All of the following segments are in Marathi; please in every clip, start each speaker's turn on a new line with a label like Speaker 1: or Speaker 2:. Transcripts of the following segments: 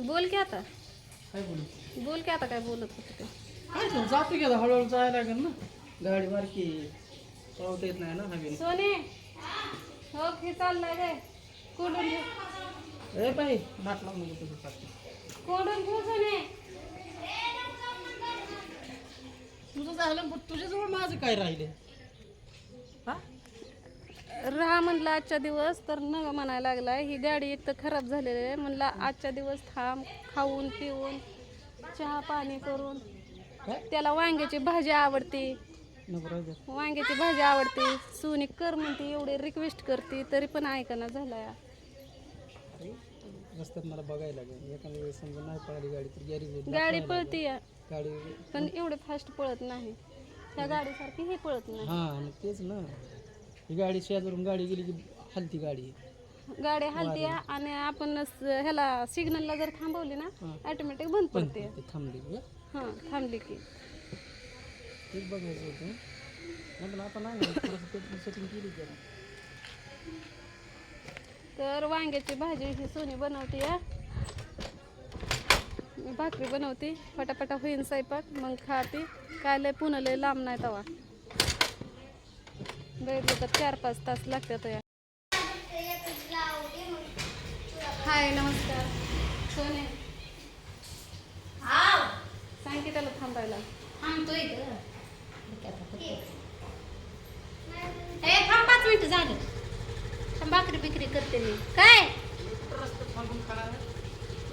Speaker 1: बोल की आता.
Speaker 2: काय बोलू?
Speaker 1: बोल की आता काय बोलत होते ते.
Speaker 2: काय तू जातो की आता हळूहळू जायला लागेल ना? गाडी बारकी आहे. पळवता येत नाही ना हवेने
Speaker 1: सोने हो की चाललाय काय कोडून घेऊ
Speaker 2: ए बाई नाट लावून नको तुझं सारखं.
Speaker 1: कोडून घेऊ सोने.
Speaker 2: तुझं झालं पण तुझ्याजवळ माझं काय राहिले
Speaker 1: राहा म्हणलं आजच्या दिवस तर न म्हणायला लागलाय ही गाडी एक तर खराब झालेली आहे. म्हणलं आजच्या दिवस थांब खाऊन पिऊन चहा पाणी करून. त्याला वांग्याची भाजी आवडते. वांग्याची भाजी आवडते. सोनी कर म्हणते एवढी रिक्वेस्ट करते तरी पण ऐकना
Speaker 2: रस्त्यात मला बघायला लागेल. एखाद्या वेळेस समजा नाही पळाली गाडी तर गॅरेज
Speaker 1: गाडी पळते
Speaker 2: गाडी
Speaker 1: पण एवढे फास्ट पळत नाही. त्या गाडीसारखी हे पळत नाही.
Speaker 2: हा तेच ना. ही गाडी शेजारून गाडी गेली की हलती गाडी.
Speaker 1: गाडी हलते आणि आपण स- ह्याला सिग्नलला जर थांबवली ना. ऑटोमॅटिक बंद
Speaker 2: पण
Speaker 1: पडते.
Speaker 2: ते थांबली की,
Speaker 1: हां थांबली की.
Speaker 2: तेच बघायचं होतं. नाही पण आता नाही ना थोडंसं पेट्रोल सेटिंग केली की आता.
Speaker 1: तर वांग्याची भाजी ही सोनी बनवते या मी भाकरी बनवते. पटापटा होईन स्वयंपाक मग खाते. काय लय पुन्हा लय लांब नाही तवा. बघितलं तर चार पाच तास लागतात या. हाय नमस्कार. सोने सांग की त्याला थांबायला.
Speaker 3: थांबतोय ग. ए थांब पाच मिनिटं झालं. थांब भाकरी बिकरी करते मी. काय?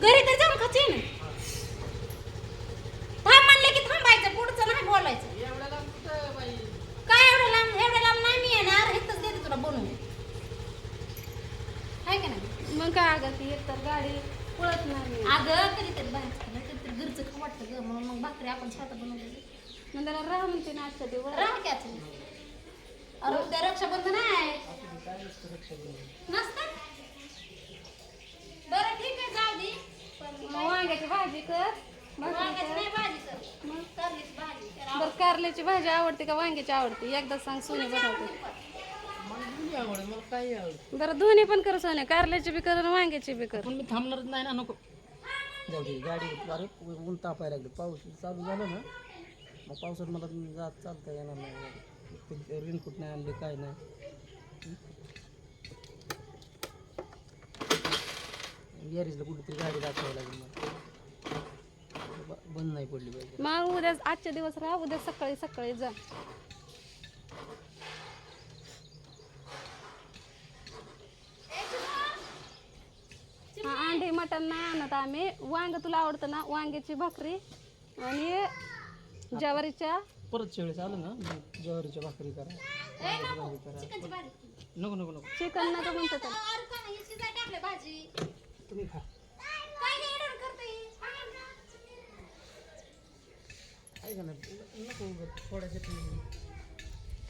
Speaker 3: घरी तर जाऊन खाची ना थांब म्हणले की थांबायचं पुढचं नाही बोलायचं काय एवढं लांब एवढं लांब नाही मी येणार इथंच देते तुला बनवून आहे का नाही
Speaker 1: मग काय अगं ती एक तर गाडी पळत नाही
Speaker 3: अगं कधीतरी बाहेर खाल्लं कधीतरी घरचं खाऊ वाटतं ग म्हणून मग भाकरी आपण शेतात बनवली
Speaker 1: मग त्याला राह म्हणते ना आजच्या दिवस
Speaker 3: राह की आता. अरे उद्या रक्षाबंधन आहे नसतं बरं ठीक आहे जाऊ दे पण
Speaker 1: मग वांग्याची भाजी कर. बरं कारल्याची भाजी आवडते का वांग्याची आवडते? एकदा सांग सोनी बनवते. बरं दोन्ही पण कर सोने. कारल्याची बी कर आणि वांग्याची बी कर.
Speaker 2: पण मी थांबणारच नाही ना नको. जाऊ दे गाडी अरे ऊन तापायला लागले. पाऊस चालू झाला ना मग पावसात मला जात चालता येणार नाही. रेनकोट नाही आणले काय नाही. गॅरेजला कुठेतरी गाडी दाखवायला लागली मला. बंद नाही पडली पाहिजे.
Speaker 1: मग उद्या आजच्या दिवस राहा उद्या सकाळी सकाळी जा. हा, अंडी मटण नाही आणत आम्ही. वांग तुला आवडतं ना वांग्याची भाकरी आणि ज्वारीच्या
Speaker 2: परत वेळेस आलं ना मग ज्वारीच्या भाकरी करा. नको नको नको
Speaker 1: चिकन नका म्हणतो
Speaker 2: तुम्ही खा.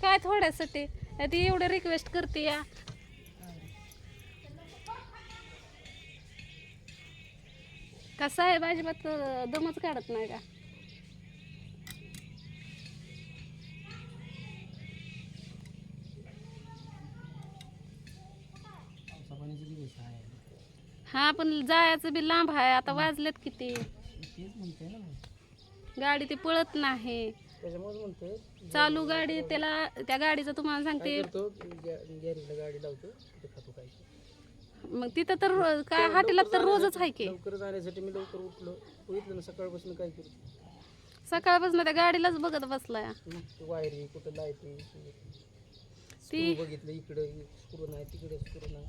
Speaker 3: काय
Speaker 2: थोड्यासाठी
Speaker 1: ती? एवढं रिक्वेस्ट करते या. कसा आहे अजिबात दमच काढत नाही का? हा पण जायचं बी लांब आहे. आता वाजलेत किती
Speaker 2: तेच म्हणतोय ना मग.
Speaker 1: गाडी ती पळत नाही.
Speaker 2: त्याच्यामुळे म्हणतोय
Speaker 1: चालू गाडी त्याला त्या गाडीचं तुम्हाला सांगते.
Speaker 2: करतो गॅ- गॅरेजला गाडी लावतो तिथे खातो काय.
Speaker 1: मग तिथं तर काय हाटेला तर रोजच आहे की.
Speaker 2: लवकर जाण्यासाठी मी लवकर उठलो. बघितलं ना सकाळपासून काय करतो?
Speaker 1: सकाळपासून त्या गाडीलाच बघत बसलाय.
Speaker 2: मग वायरी कुठं लाईटी
Speaker 1: ती
Speaker 2: बघितलं इकडं स्क्रू नाही तिकडे स्क्रू नाही.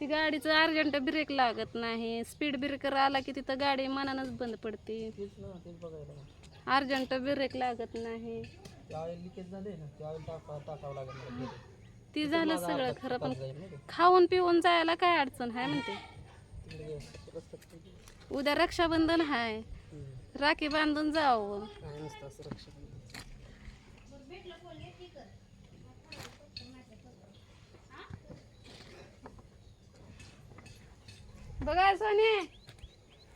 Speaker 1: ती गाडीचं अर्जंट ब्रेक लागत नाही. स्पीड ब्रेकर आला की तिथं गाडी मनानच बंद पडते. अर्जंट ब्रेक लागत नाही.
Speaker 2: ते. झाले
Speaker 1: सगळं खरं पण. खाऊन पिऊन जायला काय अडचण आहे म्हणते. उद्या रक्षाबंधन आहे. राखी बांधून जावं
Speaker 2: काय नसतं असं रक्षाबंधन
Speaker 1: बघा सोने.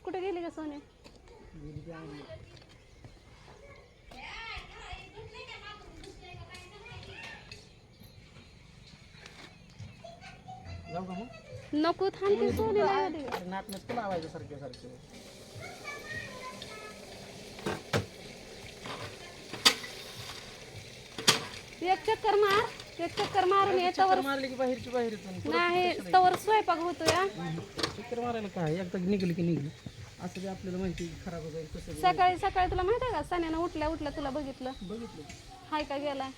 Speaker 1: कुठे गेली का सोने? नको थांबते
Speaker 2: नसतं लावायचं सारखं सारखं
Speaker 1: एक चक्कर मार एक चक्कर मारून येतावर
Speaker 2: मारली की बाहेरची बाहेर
Speaker 1: नाही तवर स्वयंपाक होतो या
Speaker 2: चक्कर मारायला काय? एकदा निघली की निघली. असं बी आपल्याला माहिती खराब होईल कसं बी.
Speaker 1: सकाळी सकाळी तुला माहिती आहे का? सण्यानं उठल्या उठल्या तुला बघितलं.
Speaker 2: बघितलं.
Speaker 1: हाय का गेलाय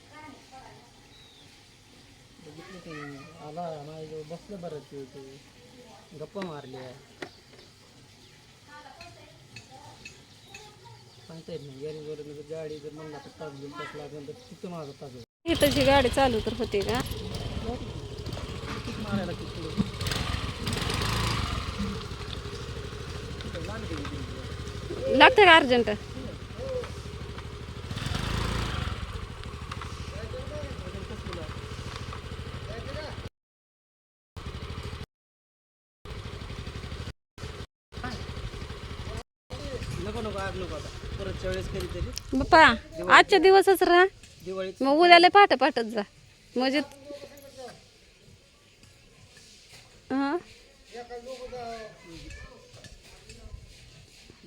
Speaker 2: बघितलं की आला माझ्याजवळ बसलं वेळ ते गप्पा मारल्या. सांगता येत नाही. गॅरेजवर जर गाडी जर म्हणला तर तास घेऊन तास लागेल तर तिथं माझा तास होईल.
Speaker 1: इथं जी गाडी चालू तर होती का?
Speaker 2: मारायला किती पुढं. तिथं लागते की तिथे.
Speaker 1: लागतं का अर्जंट बाप्पा आजच्या दिवसच राहा. मग उद्याला पाठ पाठच जा. म्हणजे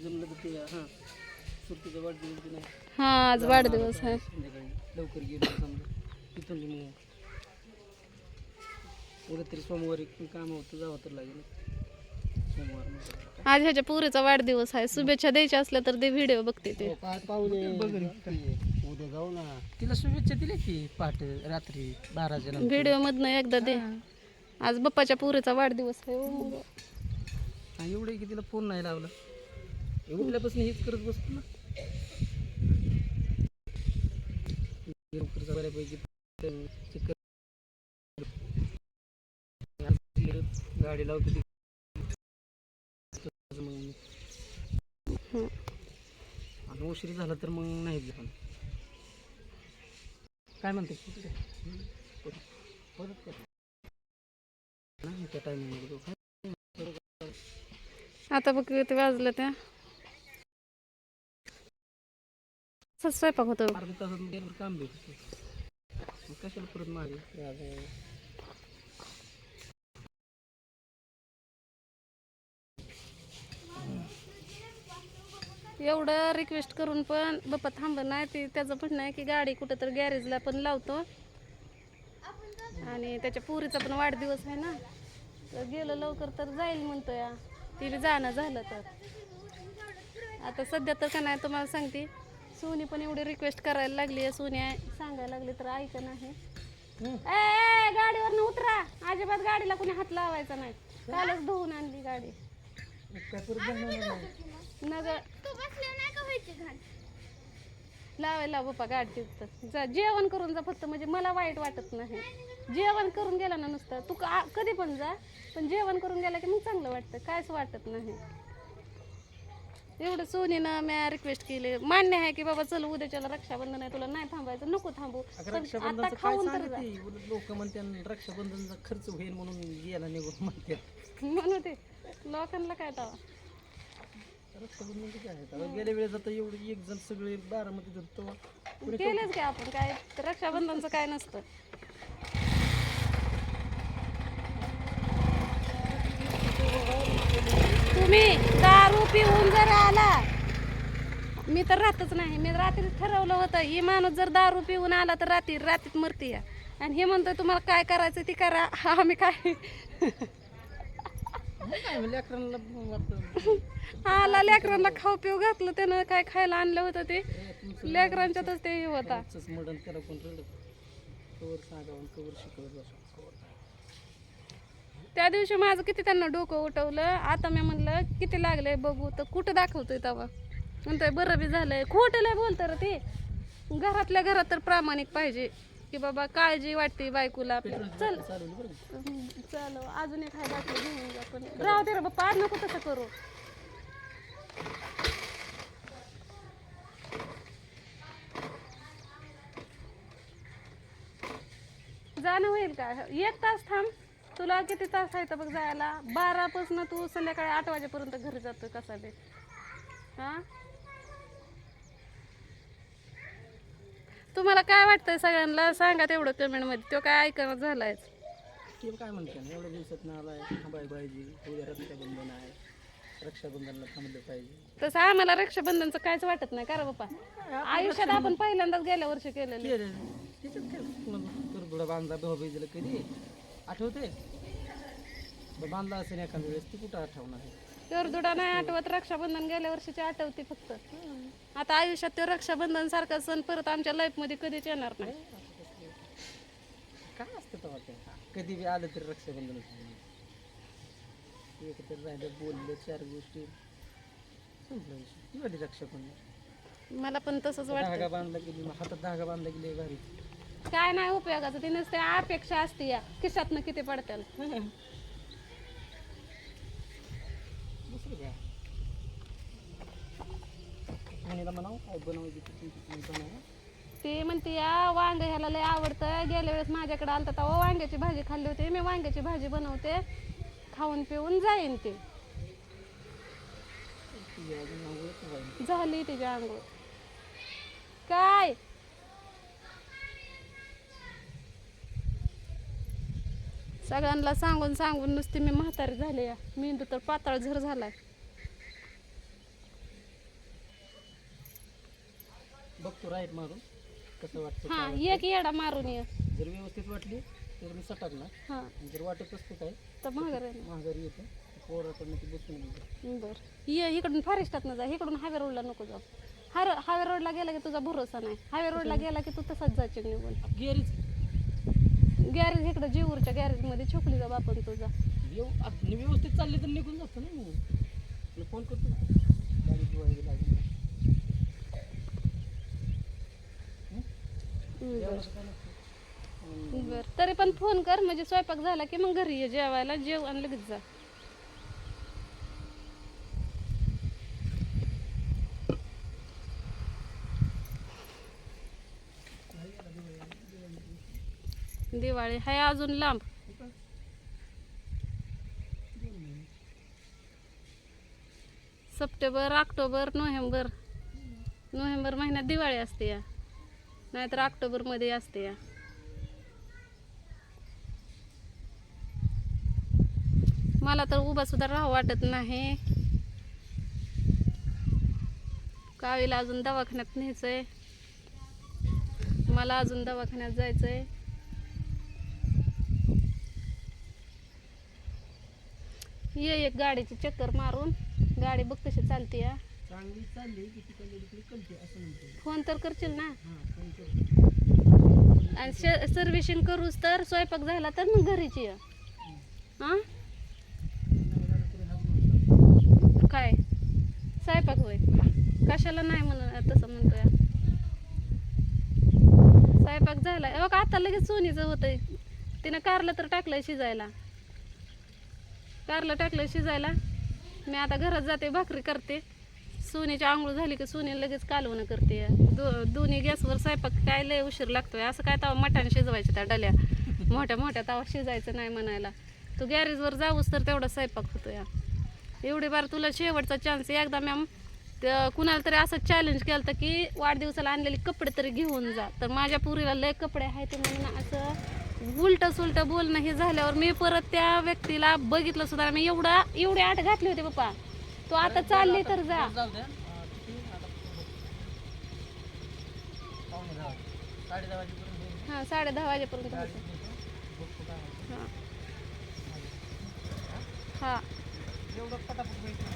Speaker 2: जमलं तर ते हां. सुट्टीचा वाढदिवस नाही.
Speaker 1: हा आज वाढदिवस आहे.
Speaker 2: संध्याकाळी लवकर गेलो समजा. तिथून मग उद्या तरी सोमवारी काम होतं जावं तर लागेल. सोमवार मग.
Speaker 1: आज ह्याच्या पुरीचा वाढदिवस आहे. शुभेच्छा द्यायच्या असल्या तर ते व्हिडिओ बघते ते.
Speaker 2: उद्या जाऊ ना. तिला शुभेच्छा दिल्या की पहाटे रात्री बाराच्या नंतर
Speaker 1: व्हिडिओ मधनं एकदा दे. आज बाप्पाच्या पुरीचा वाढदिवस आहे. हो.
Speaker 2: आणि एवढं की तिला फोन नाही लावला. हे उठल्यापासून हेच करत बसतो ना. लवकर गाडी लावतो ती मग आणि उशीर झाला तर मग नाही जाणार काय म्हणते? परत त्या
Speaker 1: आता बघ किती वाजलं त्या. असंच स्वयंपाक होतो.
Speaker 2: अर्ध्या तासात गेल्यावर काम भेटत मग कशाला परत मागे?
Speaker 1: एवढं रिक्वेस्ट करून पण बाप्पा थांब नाही ते त्याचं म्हणणं आहे की गाडी कुठं तर गॅरेजला पण लावतो. आणि त्याच्या पुरीचा पण वाढदिवस आहे ना. तर गेलं लवकर तर जाईल म्हणतो या ती बी जाणं झालं तर. आता सध्या तर का नाही तुम्हाला सांगते. सोनी पण एवढी रिक्वेस्ट करायला लागली आहे. सोनी आहे सांगायला लागली तर ऐक नाही ए, गाडीवरनं उतरा. अजिबात गाडीला कोणी हात लावायचा नाही. कालच धुवून आणली गाडी. लावायला बाप्पा गाडी तिथं जा जेवण करून जा फक्त म्हणजे मला वाईट वाटत नाही. जेवण करून गेला ना नुसतं. तू कधी पण जा पण जेवण करून गेला की मग चांगलं वाटतं. कायच वाटत नाही. एवढं सोनीनं मी रिक्वेस्ट केली. मान्य आहे की बाबा चल उद्याच्याला रक्षाबंधन आहे तुला नाही थांबायचं नको थांबू. पण आता खाऊन तर जा.
Speaker 2: लोक म्हणते रक्षाबंधनचा खर्च होईल म्हणून गेला निघून म्हणते.
Speaker 1: म्हणू ते लोकांना काय तवा?
Speaker 2: रक्षाबंधनचं काय आहे? आता गेल्या वेळेस आता एवढी एक जण सगळे बारामती जातो
Speaker 1: केलंच की आपण काय? रक्षाबंधनचं काय नसतं. तुम्ही दारू पिऊन जर आला मी तर राहतच नाही. मी रात्री ठरवलं होतं ही माणूस जर दारू पिऊन आला तर रात्री रात्रीत मरते या. आणि हे म्हणतोय तुम्हाला काय करायचं ती करा. आम्ही काय? आला लेकरांना खाऊ पिऊ घातलं त्यानं काय खायला आणलं होतं ते? लेकरांच्यातच ते हे होता. त्या दिवशी माझं किती त्यांना डोकं उठवलं. आता मी म्हणलं किती लागलंय बघू. तर कुठं दाखवतोय तेव्हा? म्हणतोय बरं बी झालंय. खोटं बोलतं रे ते. घरातल्या घरात तर प्रामाणिक पाहिजे. की बाबा काळजी वाटते बायकोला. आपल्या चल. चल अजून एक हाय बाटली घेऊन जा पण राहू दे रे बाप्पा आज नको तसं करू. जाणं होईल का? एक तास थांब. तुला किती तास आहे तर बघ जायला? बारापासून तू संध्याकाळी आठ वाजेपर्यंत घरी जातोय कसा बी. हा? तुम्हाला काय वाटतंय सगळ्यांना? सांगा तेवढं कमेंटमध्ये. तो काय ऐकणं झालाय
Speaker 2: काय म्हणते ना एवढ्या दिवसात ना आलाय थांबाय पाहिजे उद्या रक्षाबंधन आहे. रक्षाबंधनला थांबलं पाहिजे.
Speaker 1: तसं आम्हाला रक्षाबंधनचं काहीच वाटत नाही. का बाप्पा? आयुष्यात आपण पहिल्यांदाच गेल्या वर्षी केलेलं.
Speaker 2: कधी? आठवते? बांधला असेल एखाद्या वेळेस ती कुठं आठवणार? आहे
Speaker 1: करदुडा नाही आठवत रक्षाबंधन गेल्या वर्षीची आठवते फक्त. आता आयुष्यात ते रक्षाबंधन सारखा सण परत आमच्या लाईफमध्ये कधीच येणार नाही.
Speaker 2: काय असतं तेव्हा ते? कधी बी आलं तरी रक्षाबंधन एकत्र राहिलं बोललं चार गोष्टी. संपलं विषय. ती वाली रक्षाबंधन?
Speaker 1: मला पण तसंच वाटतं
Speaker 2: धागा बांधला गेली मग हातात धागा बांधला गेली भारी.
Speaker 1: काय नाही उपयोगाचं ती नसते अपेक्षा असते या खिशातनं किती पडत्याल.
Speaker 2: दुसरं काय? म्हणीला म्हणावं काय बनवायची ती बनवा.
Speaker 1: ते म्हणते या वांग ह्याला लय आवडतं. गेल्या वेळेस माझ्याकडे आलता तेव्हा वांग्याची भाजी खाल्ली होती. मी वांग्याची भाजी बनवते. खाऊन पिऊन जाईन ते.
Speaker 2: अजून आंघोळच.
Speaker 1: झाली तिची आंघोळ. काय? सगळ्यांना सांगून सांगून नुसती मी म्हातारी झाले या मेंदू तर पातळ झर झालाय.
Speaker 2: बघतो राईट मारून कसं वाटतं
Speaker 1: हा एक येडा मारून ये.
Speaker 2: जर व्यवस्थित वाटली तर मी सटाकणार
Speaker 1: हा.
Speaker 2: जर वाटत असते काय
Speaker 1: तर माघार आहे ना.
Speaker 2: माघारी येतं.
Speaker 1: बर. ये इकडून फॉरेस्टात न जा. इकडून हायवे रोडला नको जाऊ. हाय हायवे रोडला गेला की तुझा भरोसा नाही. हायवे रोडला गेला की तू तसाच जायचे निघून.
Speaker 2: गेरीच.
Speaker 1: गॅरेज इकडं जीवूरच्या गॅरेजमध्ये छोकली जा बापन तुझा
Speaker 2: येऊ व्यवस्थित चालली तर निघून जातो ना मी तुला फोन करतो. गाडी धुवायला लागेल जेवणाचं काय नसतं.
Speaker 1: बर. तरी पण फोन कर म्हणजे स्वयंपाक झाला की मग घरी ये जेवायला जेव आणि लगेच जा. दिवाळी. हाय अजून लांब. September October November. नोव्हेंबर महिन्यात दिवाळी असते या. नाहीतर ऑक्टोबरमध्ये असते या. मला तर उभा सुद्धा राहावं वाटत नाही. कावीला अजून दवाखान्यात न्यायचं आहे मला अजून दवाखान्यात जायचं आहे ये एक गाडीची चक्कर मारून. गाडी बघ कशी चालते या
Speaker 2: चांगली चालली की तिकडे तिकडे कळते असं म्हणतो.
Speaker 1: फोन तर करशील ना?
Speaker 2: हां फोन करतो
Speaker 1: आणि सर्व्हिसिंग करूच तर स्वयंपाक झाला तर मग घरीच ये. हां? काय? स्वयंपाक होय. कशाला नाही म्हण तसं म्हणतोय. स्वयंपाक झाला बघ आता लगेच सोनीचं होतंय. तिनं कारलं तर टाकलंय शिजायला. कारलं टाकलं शिजायला. मी आता घरात जाते भाकरी करते. सोनीची आंघोळ झाली की सोनी लगेच कालवणं करते. दो दोन्ही गॅसवर स्वयंपाक काय लय उशीर लागतोय. असं काय तवा मटाने शिजवायचं त्या डल्या. मोठ्या मोठ्या तवा शिजायचं नाही म्हणायला. तू गॅरेजवर जाऊस तर तेवढा स्वयंपाक होतो या एवढी बार तुला शेवटचा चान्स एकदा मॅम कुणाला तरी असं चॅलेंज केलं होतं की वाढदिवसाला आणलेले कपडे तरी घेऊन जा. तर माझ्या पुरीला लय कपडे आहेत म्हणून असं उलट सुलट बोलणं हे झाल्यावर मी परत त्या व्यक्तीला बघितलं सुद्धा मी एवढा एवढी आठ घातली होती पप्पा. तू आता चालली तर जा. हां साडे दहा वाजेपर्यंत. हां हां
Speaker 2: एवढं पटापट व्हायचं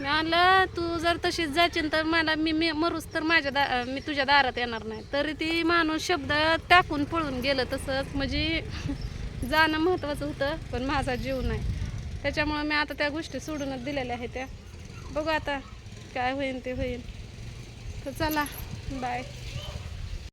Speaker 1: मी तू जर तशीच जायची तर मला मी मी मरूस तर माझ्या दा मी तुझ्या दारात येणार नाही. तरी ती माणूस शब्द टाकून पळून गेलं तसंच. म्हणजे जाणं महत्त्वाचं होतं पण माझा जीव नाही. त्याच्यामुळं मी आता त्या गोष्टी सोडूनच दिलेल्या आहेत त्या. बघू आता काय होईल ते होईल तर चला बाय